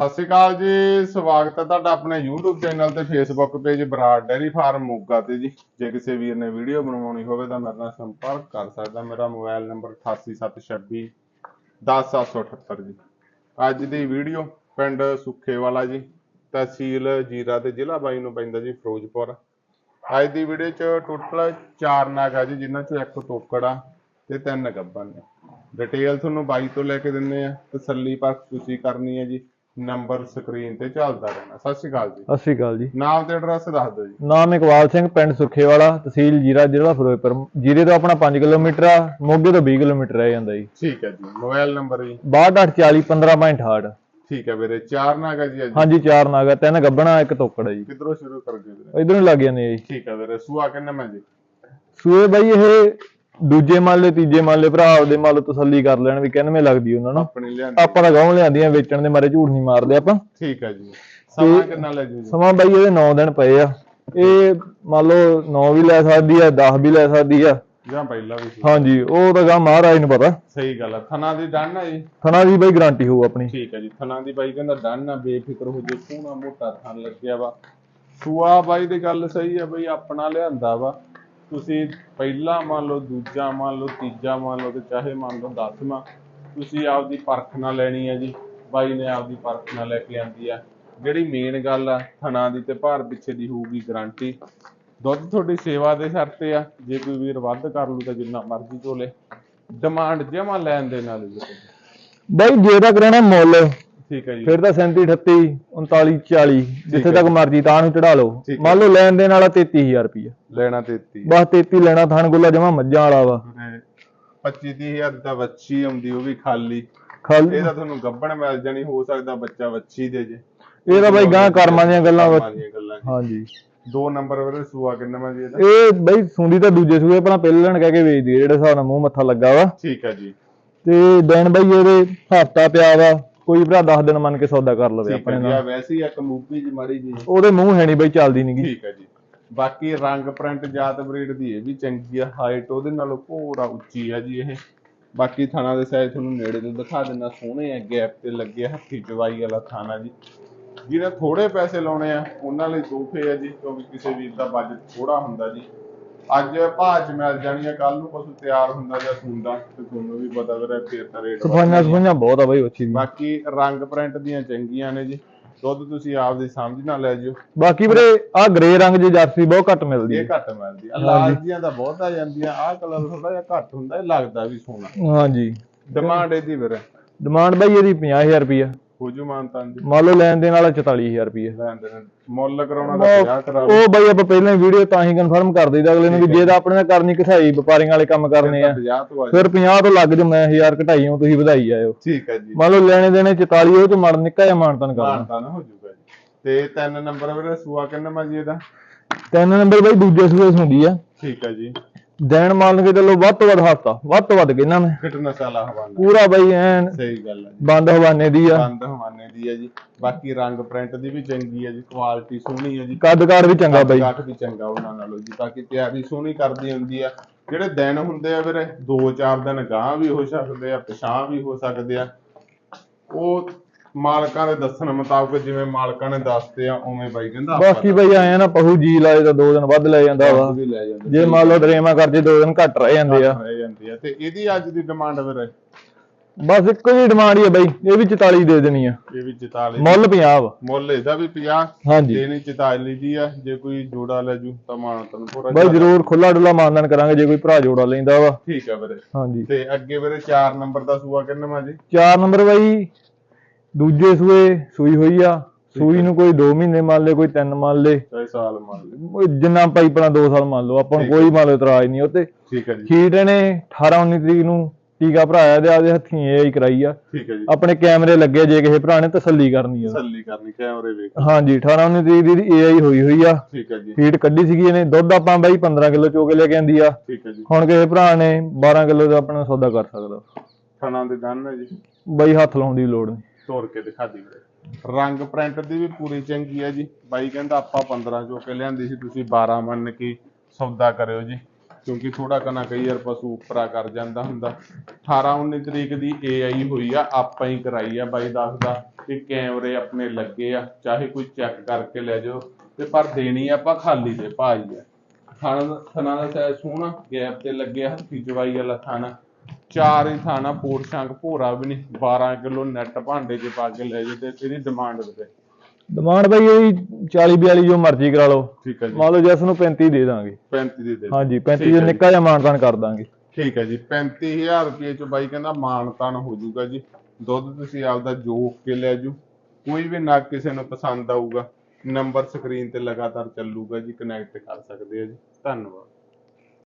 ਸਤਿ ਸ਼੍ਰੀ ਅਕਾਲ ਜੀ, ਸਵਾਗਤ ਹੈ ਤੁਹਾਡਾ ਆਪਣੇ YouTube ਚੈਨਲ ਤੇ Facebook page Brar dairy farm, Moga ਤੇ ਜੀ। ਜੇ ਕਿਸੇ ਵੀਰ ਨੇ ਵੀਡੀਓ ਬਣਵਾਉਣੀ ਹੋਵੇ ਤਾਂ ਮੇਰੇ ਨਾਲ ਸੰਪਰਕ ਕਰ ਸਕਦਾ। ਮੇਰਾ ਮੋਬਾਈਲ ਨੰਬਰ 8876 10778 ਜੀ। ਅੱਜ ਦੀ ਵੀਡੀਓ ਪਿੰਡ ਸੁੱਖੇਵਾਲਾ ਜੀ, ਤਹਿਸੀਲ ਜੀਰਾ ਤੇ ਜ਼ਿਲ੍ਹਾ ਬਾਈ ਨੂੰ ਪੈਂਦਾ ਜੀ, ਫਿਰੋਜ਼ਪੁਰ। ਅੱਜ ਦੀ ਵੀਡੀਓ ਚ ਟੋਟਲ 4 ਨਾਗ ਆ ਜੀ, ਜਿਨ੍ਹਾਂ ਚੋਂ ਇੱਕ ਤੋਕੜ ਆ ਤੇ ਤਿੰਨ ਗੱਬਨ ਨੇ। ਡਿਟੇਲ ਤੁਹਾਨੂੰ ਬਾਈ ਤੋਂ ਲੈ ਕੇ ਦਿੰਨੇ ਆ। ਤਸੱਲੀ ਪਰਖ ਤੁਸੀਂ ਕਰਨੀ ਹੈ ਜੀ। ਨੰਬਰ ਸਕਰੀਨ ਤੇ ਚੱਲਦਾ ਰਹਿਣਾ। ਸਤਿ ਸ਼੍ਰੀ ਅਕਾਲ ਜੀ। ਸਤਿ ਸ਼੍ਰੀ ਅਕਾਲ ਜੀ। ਨਾਮ ਤੇ ਐਡਰੈਸ ਦੱਸ ਦਿਓ ਜੀ। ਨਾਮ ਇਕਬਾਲ ਸਿੰਘ ਪਿੰਡ ਸੁਖੇਵਾਲਾ ਤਹਿਸੀਲ ਜੀਰਾ ਜ਼ਿਲ੍ਹਾ ਫਿਰੋਜ਼ਪੁਰ। ਜੀਰੇ ਤੋਂ ਆਪਣਾ 5 ਕਿਲੋਮੀਟਰ ਆ ਮੋਗੇ ਤੋਂ 20 ਕਿਲੋਮੀਟਰ ਰਹਿ ਜਾਂਦਾ ਜੀ। ਠੀਕ ਹੈ ਜੀ। ਮੋਬਾਈਲ ਨੰਬਰ ਜੀ। 6240 15.68 ਠੀਕ ਹੈ ਵੀਰੇ ਚਾਰ ਨਾਗਾ ਜੀ ਅੱਜ। ਹਾਂਜੀ ਚਾਰ ਨਾਗਾ ਤਿੰਨ ਗੱਬਣਾ ਇੱਕ ਤੋਕੜ ਹੈ ਜੀ। ਕਿੱਧਰੋਂ ਸ਼ੁਰੂ ਕਰਗੇ ਵੀਰੇ? ਇਧਰੋਂ ਲੱਗ ਜਾਂਦੇ ਆ ਜੀ। ਠੀਕ ਹੈ ਵੀਰੇ ਸੂਆ ਕਿੰਨਾ ਮੈਂ ਜੀ? ਸੂਏ ਬਾਈ ਇਹ ਦੂਜੇ ਮੰਨ ਤੀਜੇ ਮੰਨ ਲਏ ਭਰਾ ਆਪਦੇ ਮੰਨ ਲਓ ਤਸੱਲੀ ਕਰ ਲੈਣ ਵੀ ਕਿੰਨਵੇਂ ਲੱਗਦੀ ਉਹਨਾਂ ਨੂੰ। ਆਪਣੀ ਲਿਆਂਦੀ। ਆਪਾਂ ਤਾਂ ਗਾਉਂ ਲਿਆਂਦੀਆਂ ਵੇਚਣ ਦੇ ਮਾਰੇ ਝੂਠ ਨਹੀਂ ਮਾਰਦੇ ਆਪਾਂ। ਠੀਕ ਹੈ ਜੀ। ਸਮਾਂ ਕਿੰਨਾ ਲੈ ਜੂ ਜੀ? ਸਮਾਂ ਬਾਈ ਇਹਦੇ 9 ਦਿਨ ਪਏ ਆ। ਇਹ ਮੰਨ ਲਓ 9 ਵੀ ਲੈ ਸਕਦੀ ਆ 10 ਵੀ ਲੈ ਸਕਦੀ ਆ। ਜਾਂ ਪਹਿਲਾਂ ਵੀ ਸੀ। ਹਾਂਜੀ ਉਹ ਤਾਂ ਗਾ ਮਹਾਰਾਜ ਨੂੰ ਪਤਾ। ਸਹੀ ਗੱਲ ਹੈ ਥਣਾ ਦੀ ਡਨ ਹੈ ਜੀ। ਥਣਾ ਦੀ ਬਾਈ ਗਾਰੰਟੀ ਹੋਊ ਆਪਣੀ। ਠੀਕ ਹੈ ਜੀ। ਥਣਾ ਦੀ ਬਾਈ ਕਹਿੰਦਾ ਡਨ ਆ ਬੇਫਿਕਰ ਹੋ ਜੇ ਸੋਹਣਾ ਮੋਟਾ ਥਣ ਲੱਗਿਆ ਵਾ। ਸੂਆ ਬਾਈ ਦੀ ਗੱਲ ਸਹੀ ਆ ਬਈ ਆਪਣਾ ਲਿਆਂਦਾ ਵਾ। ਤੁਸੀਂ ਪਹਿਲਾ ਮੰਨ ਲਓ, ਦੂਜਾ ਮੰਨ ਲਓ, ਤੀਜਾ ਮੰਨ ਲਓ ਤੇ ਚਾਹੇ ਮੰਨ ਲਓ ਦਸਵਾਂ, ਤੁਸੀਂ ਆਪਦੀ ਪਰਖ ਨਾਲ ਲੈਣੀ ਹੈ ਜੀ। ਬਾਈ ਨੇ ਆਪਦੀ ਪਰਖ ਨਾਲ ਲੈ ਕੇ ਆਂਦੀ ਆ। ਜਿਹੜੀ ਮੇਨ ਗੱਲ ਆ, ਥਣਾ ਦੀ ਤੇ ਭਾਰ ਪਿੱਛੇ ਦੀ ਹੋਊਗੀ ਗਾਰੰਟੀ ਦੁੱਧ ਤੁਹਾਡੀ ਸੇਵਾ ਦੇ ਸਰ ਤੇ ਆ। ਜੇ ਕੋਈ ਵੀਰ ਵੱਧ ਕਰ ਲੂ ਤਾਂ ਜਿੰਨਾ ਮਰਜ਼ੀ ਝੋਲੇ। ਡਿਮਾਂਡ ਜਮਾ ਲੈਣ ਦੇ ਨਾਲ ਹੀ ਆ। ਬਾਈ, ਜੇ ਤਾਂ ਕਰਾਣਾ ਮੁੱਲ। ਠੀਕ ਹੈ ਜੀ। ਫਿਰ ਤਾਂ 37 38 39 40 ਜਿੱਥੇ ਤੱਕ ਮਰਜ਼ੀ ਤਾਂ ਨੂੰ ਚੜਾ ਲਓ। ਮੰਨ ਲਓ ਲੈਣ ਦੇਣ ਵਾਲਾ 33000 ਰੁਪਏ ਲੈਣਾ 33 ਬਸ 33 ਲੈਣਾ ਥਣ ਗੁੱਲਾ ਜਮਾ ਮੱਝਾਂ ਵਾਲਾ ਵਾ। 25 ਤੀਹ ਹਜ਼ਾਰ ਦਾ ਵੱਛੀ ਆਉਂਦੀ ਉਹ ਵੀ ਖਾਲੀ। ਖਾਲੀ। ਇਹ ਤਾਂ ਤੁਹਾਨੂੰ ਗੱਬਣ ਮਿਲ ਜਾਣੀ ਹੋ ਸਕਦਾ ਬੱਚਾ ਵੱਛੀ ਦੇ ਜੇ। ਇਹ ਤਾਂ ਬਾਈ ਗਾਂ ਕਰਮਾਂ ਦੀਆਂ ਗੱਲਾਂ। ਹਾਂਜੀ। ਦੋ ਨੰਬਰ ਵੀਰੇ ਸੂਆ ਕਿੰਨਾ ਮੈਂ ਜੀ ਇਹਦਾ? ਇਹ ਬਾਈ ਸੁੰਦੀ ਤਾਂ ਦੂਜੇ ਸੂਏ ਆਪਣਾ ਪਹਿਲੇ ਲੈਣ ਕਹਿ ਕੇ ਵੇਚਦੀ ਜਿਹੜੇ ਹਿਸਾਬ ਨਾਲ ਮੂੰਹ ਮੱਥਾ ਲੱਗਾ ਵਾ। ਠੀਕ ਹੈ ਜੀ। ਤੇ ਦਿਨ ਬਾਈ ਇਹਦੇ ਹਫਤਾ ਪਿਆ ਵਾ। ਕੋਈ ਭਰਾ 10 ਦਿਨ ਮੰਨ ਕੇ ਸੌਦਾ ਕਰ ਲਵੇ ਠੀਕ ਹੈ ਆਪਣੇ ਜੀ ਆ ਨਾਲ ਵੈਸੇ ਹੀ ਇੱਕ ਮੂਪੀ ਜੀ ਮਾੜੀ ਜੀ ਉਹਦੇ ਮੂੰਹ ਹੈ ਨਹੀਂ ਬਾਈ ਚੱਲਦੀ ਨਹੀਂਗੀ ਠੀਕ ਹੈ ਜੀ। ਬਾਕੀ ਰੰਗ ਪ੍ਰਿੰਟ ਜਾਤ ਬਰੀਡ ਦੀ ਇਹ ਵੀ ਚੰਗੀ ਆ ਹਾਈਟ ਉਹਦੇ ਨਾਲੋਂ ਭੋਰਾ ਉੱਚੀ ਆ ਜੀ ਇਹ। ਬਾਕੀ ਥਾਣਾ ਦੇ ਸਾਈਜ਼ ਤੁਹਾਨੂੰ ਨੇੜੇ ਤੋਂ ਦਿਖਾ ਦਿੰਦਾ ਸੋਹਣੇ ਆ ਗੈਪ ਤੇ ਲੱਗੇ ਆ, ਹੱਥੀ ਚਵਾਈ ਵਾਲਾ ਥਾਣਾ ਜੀ। ਜਿਹਨੇ ਥੋੜੇ ਪੈਸੇ ਲਾਉਣੇ ਆ ਉਹਨਾਂ ਲਈ ਤੋਹਫੇ ਆ ਜੀ ਕਿਉਂਕਿ ਕਿਸੇ ਵੀਰ ਦਾ ਬਜਟ ਥੋੜਾ ਹੁੰਦਾ ਜੀ। ਅੱਜ ਚ ਮਿਲ ਜਾਣੀਆਂ ਕੱਲ ਨੂੰ ਪਸ਼ੂ ਤਿਆਰ ਹੁੰਦਾ ਜਾਂ ਸੁੰਦਾ ਤੇ ਤੁਹਾਨੂੰ ਵੀ ਪਤਾ ਵੀਰੇ ਫੇਰ ਤਾਂ ਰੇਟ ਸਫਾਈਆਂ ਸਫਾਈਆਂ ਬਹੁਤ ਆ ਬਾਈ ਦੀ। ਬਾਕੀ ਰੰਗ ਪ੍ਰਿੰਟ ਦੀਆਂ ਚੰਗੀਆਂ ਨੇ ਜੀ। ਦੁੱਧ ਤੁਸੀਂ ਆਪਦੀ ਸਮਝ ਨਾਲ ਲੈ ਜਿਓ। ਬਾਕੀ ਵੀਰੇ ਆ ਗ੍ਰੇ ਰੰਗ ਦੀ ਜਰਸੀ ਬਹੁਤ ਘੱਟ ਮਿਲਦੀ ਇਹ ਹੈ। ਘੱਟ ਮਿਲਦੀ ਆ। ਲਾਲ ਜੀਆਂ ਤਾਂ ਬਹੁਤ ਆ ਜਾਂਦੀਆਂ ਆਹ ਕਲਰ ਥੋੜਾ ਜਿਹਾ ਘੱਟ ਹੁੰਦਾ ਇਹ ਲੱਗਦਾ ਵੀ ਸੋਹਣਾ। ਹਾਂਜੀ। ਡਿਮਾਂਡ ਇਹਦੀ ਵੀਰੇ। ਡਿਮਾਂਡ ਬਾਈ ਇਹਦੀ 50000 ਰੁਪਏ ਹੋ ਜੂ। ਮਾਨਤਾਂ ਦੀ ਮੰਨ ਲਓ ਲੈਣ ਦੇਣ ਵਾਲਾ 44000 ਰੁਪਏ ਲੈਣ ਦੇਣ ਮੁੱਲ ਕਰਾਉਣਾ ਤਾਂ 50 ਕਰਾ ਲਓ। ਉਹ ਬਾਈ ਆਪਾਂ ਪਹਿਲਾਂ ਹੀ ਵੀਡੀਓ ਤਾਂ ਹੀ ਕਨਫਰਮ ਕਰ ਦਈਦਾ ਅਗਲੇ ਨੂੰ ਵੀ ਜੇ ਤਾਂ ਆਪਣੇ ਨਾਲ ਕਰਨੀ ਘਸਾਈ ਵਪਾਰੀਆਂ ਵਾਲੇ ਕੰਮ ਕਰਨੇ ਆ। 50 ਤੋਂ ਆ ਫਿਰ 50 ਤੋਂ ਲੱਗ ਜੂ ਮੈਂ 1000 ਘਟਾਈ ਹਾਂ ਤੁਸੀਂ ਵਧਾਈ ਜਾਇਓ ਠੀਕ ਹੈ ਜੀ। ਮੰਨ ਲਓ ਲੈਣੇ ਦੇਣੇ 44 ਉਹ ਚ ਮੜ ਨਿੱਕਾ ਜਿਹਾ ਮਾਨਤਨ ਕਰਨਾ। ਮਾਨਤਾਂ ਹੋ ਜੂਗਾ ਜੀ। ਤੇ ਤਿੰਨ ਨੰਬਰ ਵੀਰੇ ਸੂਆ ਕਿੰਨਾ ਮਾ ਜੀ ਇਹਦਾ? ਤਿੰਨ ਨੰਬਰ ਬਾਈ ਦੂਜੇ ਸੂਏ ਹੁੰਦੀ ਆ। ਠੀਕ ਹੈ ਜੀ। ਦਿਨ ਮੰਨ ਕੇ ਚੱਲੋ ਵੱਧ ਤੋਂ ਵੱਧ ਹਫਤਾ ਵੱਧ ਤੋਂ ਵੱਧ ਕਿੰਨਾ ਮੈਂ? ਫਿਟਨੈਸ ਵਾਲਾ ਹਵਾਨਾ? ਪੂਰਾ ਬਾਈ ਐਨ ਸਹੀ ਗੱਲ ਹੈ ਜੀ। ਬੰਦ ਹਵਾਨੇ ਦੀ ਆ। ਬੰਦ ਹਵਾਨੇ ਦੀ ਹੈ ਜੀ। ਬਾਕੀ ਰੰਗ ਪ੍ਰਿੰਟ ਦੀ ਵੀ ਚੰਗੀ ਹੈ ਜੀ ਕੁਆਲਿਟੀ ਸੋਹਣੀ ਹੈ ਜੀ। ਕੱਦ ਕਾਰ ਵੀ ਚੰਗਾ ਬਾਈ। ਗੱਠ ਵੀ ਚੰਗਾ ਉਹਨਾਂ ਨਾਲੋਂ ਜੀ ਬਾਕੀ ਤਿਆਰੀ ਸੋਹਣੀ ਕਰਦੀ ਹੁੰਦੀ ਆ। ਜਿਹੜੇ ਦਿਨ ਹੁੰਦੇ ਆ ਵੀਰੇ 2-4 ਦਿਨ ਗਾਂ ਵੀ ਹੋ ਸਕਦੇ ਆ ਪਿਛਾਂ ਵੀ ਹੋ ਸਕਦੇ ਆ। ਉਹ ਮਾਲਕਾਂ ਦੇ ਦੱਸਣ ਮੁਤਾਬਕ ਜਿਵੇਂ ਮਾਲਕਾਂ ਨੇ ਦੱਸਦੇ ਆ ਉਵੇਂ ਬਾਈ ਕਹਿੰਦਾ ਬਾਕੀ ਬਾਈ ਆਏ ਨਾ ਪਹੂ ਜੀ ਲਾਏ ਤਾਂ ਦੋ ਦਿਨ ਵੱਧ ਲੈ ਜਾਂਦਾ ਵਾ। ਵੀ ਲੈ ਜਾਂਦੇ ਜੇ ਮੰਨ ਲਓ ਡਰੇਮਾ ਕਰ ਜੇ ਦੋ ਦਿਨ ਘੱਟ ਰਹਿ ਜਾਂਦੇ ਆ। ਰਹਿ ਜਾਂਦੀ ਆ। ਤੇ ਇਹਦੀ ਅੱਜ ਦੀ ਡਿਮਾਂਡ ਵੀਰੇ ਬਸ ਇੱਕੋ ਹੀ ਡਿਮਾਂਡ ਹੀ ਆ ਬਾਈ। ਇਹ ਵੀ 44 ਦੇ ਦੇਣੀ ਆ। ਇਹ ਵੀ 44 ਮੁੱਲ 50 ਵਾ। ਮੁੱਲ ਇਹਦਾ ਵੀ 50 ਹਾਂਜੀ। ਦੇਣੀ 44 ਦੀ ਆ ਜੇ ਕੋਈ ਜੋੜਾ ਲੈ ਜੂ ਤਾਂ ਮਾਨ ਤਨ ਥੋੜਾ ਬਾਈ ਜਰੂਰ ਖੁੱਲਾ ਡੁੱਲਾ ਮਾਨਦਾਨ ਕਰਾਂਗੇ ਜੇ ਕੋਈ ਭਰਾ ਜੋੜਾ ਲੈਂਦਾ ਵਾ। ਠੀਕ ਆ ਵੀਰੇ। ਹਾਂਜੀ। ਤੇ ਅੱਗੇ ਵੀਰੇ 4 ਨੰਬਰ ਦਾ ਸੂਆ ਕਿੰਨਾ ਮਾ ਜੀ? ਚਾਰ ਨੰਬਰ ਬਾਈ ਦੂਜੇ ਸੂਏ ਸੂਈ ਹੋਈ ਆ ਸੂਈ ਨੂੰ ਕੋਈ 2 ਮਹੀਨੇ ਮੰਨ ਲੇ ਕੋਈ 3 ਮੰਨ ਲੇ। ਚਾਹੇ ਸਾਲ ਮੰਨ ਜਿੰਨਾ ਪਾਈਪਣਾ 2 ਸਾਲ ਮੰਨ ਲਓ ਆਪਾਂ ਨੂੰ ਕੋਈ ਮੰਨ ਲਓ ਇਤਰਾਜ਼ ਨਹੀਂ ਉੱਤੇ ਠੀਕ ਹੈ ਜੀ। ਖੀਟ ਨੇ 18 19 ਤਰੀਕ ਨੂੰ ਟੀਕਾ ਭਰਾਇਆ ਤੇ ਆਪਦੇ ਹੱਥੀਂ ਇਹ ਹੀ ਕਰਾਈ ਆ। ਠੀਕ ਹੈ ਜੀ। ਆਪਣੇ ਕੈਮਰੇ ਲੱਗੇ ਜੇ ਕਿਸੇ ਭਰਾ ਨੇ ਤਸੱਲੀ ਕਰਨੀ ਆ। ਤਸੱਲੀ ਕਰਨੀ ਕੈਮਰੇ ਵੇਖ। ਹਾਂਜੀ 18 19 ਤਰੀਕ ਦੀ ਏਆਈ ਹੋਈ ਹੋਈ ਆ। ਠੀਕ ਹੈ ਜੀ। ਫੀਡ ਕੱਢੀ ਸੀਗੀ ਇਹਨੇ ਦੁੱਧ ਆਪਾਂ ਬਾਈ 15 ਕਿਲੋ ਚੋ ਕੇ ਲੈ ਕੇ ਆਂਦੀ ਆ। ਠੀਕ ਹੈ ਜੀ। ਹੁਣ ਕਿਸੇ ਭਰਾ ਨੇ 12 ਕਿਲੋ ਦਾ ਆਪਣਾ ਸੌਦਾ ਕਰ ਸਕਦਾ। ਥਣਾ ਦੇ ਦੰਨ ਹੈ ਜੀ। ਬਾਈ ਹੱਥ ਲਾਉਣ ਦੀ ਲੋੜ ਨਹੀਂ। ਤੋੜ ਕੇ ਦਿਖਾ ਦੀ ਵੀਰੇ ਰੰਗ ਪ੍ਰਿੰਟ ਦੀ ਵੀ ਪੂਰੀ ਚੰਗੀ ਹੈ ਜੀ। ਬਾਈ ਕਹਿੰਦਾ ਆਪਾਂ 15 ਚੋ ਕੇ ਲਿਆਂਦੀ ਸੀ, ਤੁਸੀਂ 12 ਮੰਨ ਕੇ ਸੌਦਾ ਕਰਿਓ ਜੀ। ਕਿਉਂਕਿ ਥੋੜਾ ਕਨਾ ਕਈ ਵਾਰ ਪਸ਼ੂ ਉਪਰਾ ਕਰ ਜਾਂਦਾ ਹੁੰਦਾ। 18 19 ਤਰੀਕ ਦੀ ਏਆਈ ਹੋਈ ਆ, ਆਪਾਂ ਹੀ ਕਰਾਈ ਆ। ਬਾਈ ਦੱਸਦਾ ਕਿ ਕੈਮਰੇ ਆਪਣੇ ਲੱਗੇ ਆ, ਚਾਹੇ ਕੋਈ ਚੈੱਕ ਕਰਕੇ ਲੈ ਜਾਓ। ਤੇ ਪਰ ਦੇਣੀ ਆਪਾਂ ਖਾਲੀ ਤੇ ਭਾਜੀ ਆ। ਥਣ ਥਣਾ ਦਾ ਸਾਈਜ਼ ਸੋਹਣਾ ਗੈਪ ਤੇ ਲੱਗਿਆ ਹੱਥੀ ਚਵਾਈ ਵਾਲਾ ਥਣ। ਚਾਰ ਹੀ ਥਾਣਾ ਪੋਰ ਸ਼ੰਕ ਭੋਰਾ ਵੀ ਨਹੀਂ 12 ਕਿਲੋ ਨੈਟ ਭਾਂਡੇ 'ਚ ਪਾ ਕੇ ਲੈ ਜਾਓ ਤੇ ਇਹਦੀ ਡਿਮਾਂਡ ਦੇ ਡਿਮਾਂਡ ਬਾਈ ਇਹ 40 42 ਜੋ ਮਰਜ਼ੀ ਕਰਾ ਲਓ। ਠੀਕ ਹੈ ਜੀ। ਮੰਨ ਲਓ ਜਸ ਨੂੰ 35 ਦੇ ਦਾਂਗੇ। 35 ਦੀ ਦੇ। ਹਾਂਜੀ 35 ਠੀਕ ਜੋ ਜੀ। ਨਿੱਕਾ ਜਿਹਾ ਮਾਨਤਾਨ ਕਰ ਦਾਂਗੇ। ਠੀਕ ਹੈ ਜੀ 35000 ਰੁਪਏ ਚ ਬਾਈ ਕਹਿੰਦਾ ਮਾਨ ਤਾਨ ਹੋ ਜਾਊਗਾ ਜੀ। ਦੁੱਧ ਤੁਸੀਂ ਆਪਦਾ ਜੋਕ ਕੇ ਲੈ ਜੂ ਕੋਈ ਵੀ ਨਗ ਕਿਸੇ ਨੂੰ ਪਸੰਦ ਆਊਗਾ ਨੰਬਰ ਸਕਰੀਨ ਤੇ ਲਗਾਤਾਰ ਚੱਲੂਗਾ ਜੀ ਕਨੈਕਟ ਕਰ ਸਕਦੇ ਆ ਜੀ। ਧੰਨਵਾਦ।